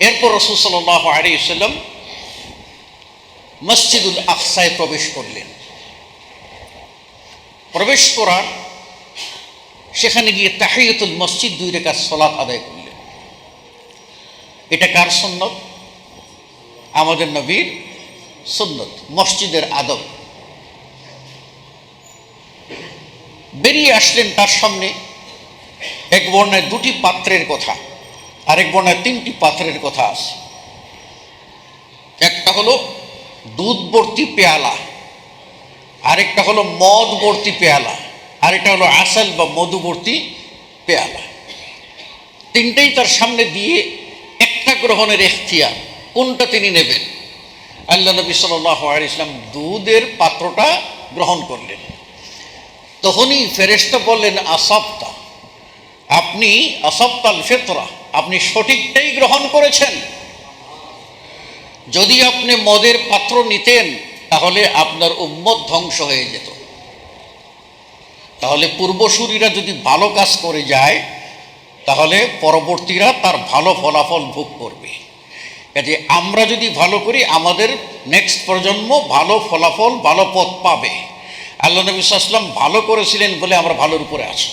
এরপর রসুল সাল্লাহ মসজিদুল আকসায় প্রবেশ করলেন। প্রবেশ করার সেখানে গিয়ে তাহিয়তুল মসজিদ দুই রেখা সলাৎ আদায় করলেন। এটা কার সন্ন্যত আমাদের নবীর সন্ন্যত মসজিদের আদব। বেরিয়ে আসলেন তার সামনে এক বর্ণায় দুটি পাত্রের কথা। আরেক বর্ণায় তিনটি পাত্রের কথা আছে। একটা হলো দুধ ভর্তি পেয়ালা, আরেকটা হলো মদ ভর্তি পেয়ালা, আরেকটা হলো আসল বা মধুবর্তী পেয়ালা। তিনটেই তার সামনে দিয়ে একটা গ্রহণের এখতিয়ার, কোনটা তিনি নেবেন? আল্লাহ নবী সাল্লাহ ইসলাম দুধের পাত্রটা গ্রহণ করলেন। তখনই ফেরেস্তা বললেন আসাপ্তা আপনি আসাপ্তাল ফেতরা আপনি সঠিকটাই গ্রহণ করেছেন। যদি আপনি মদের পাত্র নিতেন, তাহলে আপনার উম্মত ধ্বংস হয়ে যেত। তাহলে পূর্বসূরীরা যদি ভালো কাজ করে যায়, তাহলে পরবর্তীরা তার ভালো ফলাফল ভোগ করবে। কাজে আমরা যদি ভালো করি, আমাদের নেক্সট প্রজন্ম ভালো ফলাফল, ভালো পথ পাবে। আল্লাহ নবী সাল্লাম ভালো করেছিলেন বলে আমরা ভালোর উপরে আছি।